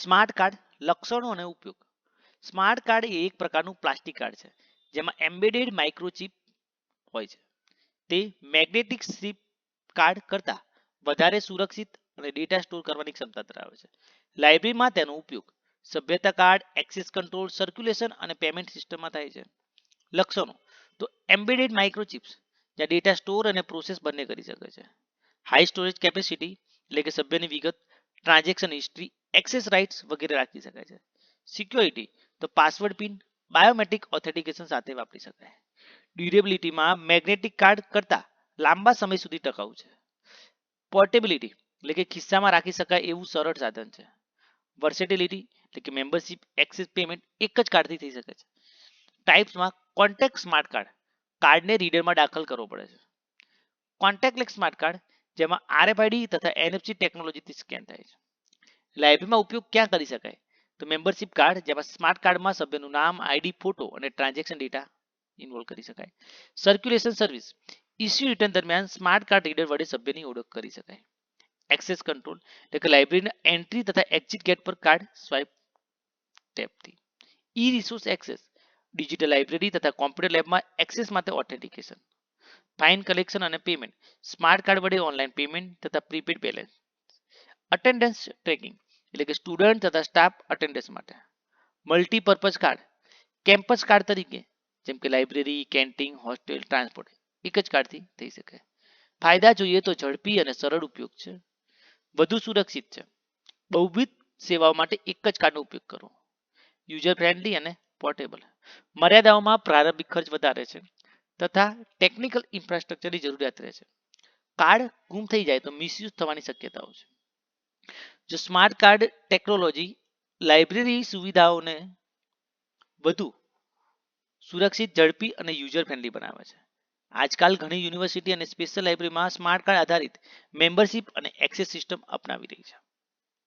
Smart card લક્ષણો અને ઉપયોગ. સ્માર્ટ કાર્ડ એ એક પ્રકારનું પ્લાસ્ટિક કાર્ડ છે, જેમાં એમ્બેડેડ માઇક્રોચિપ હોય છે. તે મેગ્નેટિક સ્ટ્રીપ કાર્ડ કરતાં વધારે સુરક્ષિત અને ડેટા સ્ટોર કરવાની ક્ષમતા ધરાવે છે. લાઇબ્રેરીમાં તેનો ઉપયોગ સભ્યતા કાર્ડ, એક્સેસ કંટ્રોલ, સર્ક્યુલેશન અને પેમેન્ટ સિસ્ટમમાં થાય છે. લક્ષણો. તો એમ્બેડેડ માઇક્રોચિપ્સ જ્યાં ડેટા સ્ટોર અને પ્રોસેસ બંને કરી શકે છે. હાઈ સ્ટોરેજ કેપેસિટી એટલે કે સભ્યની વિગત, ટ્રાન્ઝેક્શન હિસ્ટ્રી એક્સેસ રાઇટ્સ વગેરે રાખી શકાય છે. સિક્યોરિટી, તો પાસવર્ડ પિન, બાયોમેટ્રિક ઓથેન્ટિકેશન સાથે વાપરી શકાય. ડ્યુરેબિલિટીમાં મેગ્નેટિક કાર્ડ કરતાં લાંબા સમય સુધી ટકાઉ છે. પોર્ટેબિલિટી, એટલે કે ખિસ્સામાં રાખી શકાય એવું સરળ સાધન છે. વર્સેટિલિટી, એટલે કે મેમ્બરશિપ એક્સેસ પેમેન્ટ એક જ કાર્ડથી થઈ શકે છે. ટાઈપ્સમાં કોન્ટેક્ટ સ્માર્ટ કાર્ડ, કાર્ડને રીડરમાં દાખલ કરવો પડે છે. કોન્ટેક્ટલેસ સ્માર્ટ કાર્ડ, જેમાં આરએફઆઈડી તથા એનએફસી ટેકનોલોજીથી સ્કેન થાય છે. લાઇબ્રેરીમાં ઉપયોગ ક્યાં કરી શકાય? તો મેમ્બરશિપ કાર્ડ જેમાં સ્માર્ટ કાર્ડમાં સભ્યનું નામ આઈડી ફોટો અને ટ્રાન્ઝેક્શન ડેટા ઇન્વોલ્વ કરી શકાય. સર્ક્યુલેશન સર્વિસ ઇસ્યુ રિટર્ન દરમિયાન સ્માર્ટ કાર્ડ રીડર વડે સભ્યની ઓળખ કરી શકાય. એક્સેસ કંટ્રોલ એટલે કે લાઇબ્રેરીના એન્ટ્રી તથા એક્ઝિટ ગેટ પર card swipe ટેપથી e resource access digital library તથા કોમ્પ્યુટર લેબમાં એક્સેસ માટે ઓથેન્ટિકેશન ફાઇન કલેક્શન અને પેમેન્ટ સ્માર્ટ કાર્ડ વડે ઓનલાઈન પેમેન્ટ તથા પ્રીપેડ બેલેન્સ અટેન્ડન્સ ટ્રેકિંગ એટલે કે સ્ટુડન્ટ તથા સ્ટાફ અટેન્ડન્સ માટે. મલ્ટીપર્પઝ કાર્ડ કેમ્પસ કાર્ડ તરીકે, જેમ કે લાઇબ્રેરી કેન્ટીન હોસ્ટેલ ટ્રાન્સપોર્ટ એક જ કાર્ડથી થઈ શકે. ફાયદા જોઈએ તો ઝડપી અને સરળ ઉપયોગ છે. વધુ સુરક્ષિત છે. બહુવિધ સેવાઓ માટે એક જ કાર્ડનો ઉપયોગ કરો. યુઝર ફ્રેન્ડલી અને પોર્ટેબલ મર્યાદાઓમાં પ્રારંભિક ખર્ચ વધારે છે તથા ટેકનિકલ ઇન્ફ્રાસ્ટ્રક્ચરની જરૂરિયાત રહે છે. કાર્ડ ગુમ થઈ જાય તો મિસયુઝ થવાની શક્યતાઓ છે. જો સ્માર્ટ કાર્ડ ટેકનોલોજી લાઇબ્રેરી સુવિધાઓને વધુ સુરક્ષિત, ઝડપી અને યુઝર ફ્રેન્ડલી બનાવે છે. આજકાલ ઘણી યુનિવર્સિટી અને સ્પેશિયલ લાઇબ્રેરીમાં સ્માર્ટ કાર્ડ આધારિત મેમ્બરશિપ અને એક્સેસ સિસ્ટમ અપનાવી રહી છે.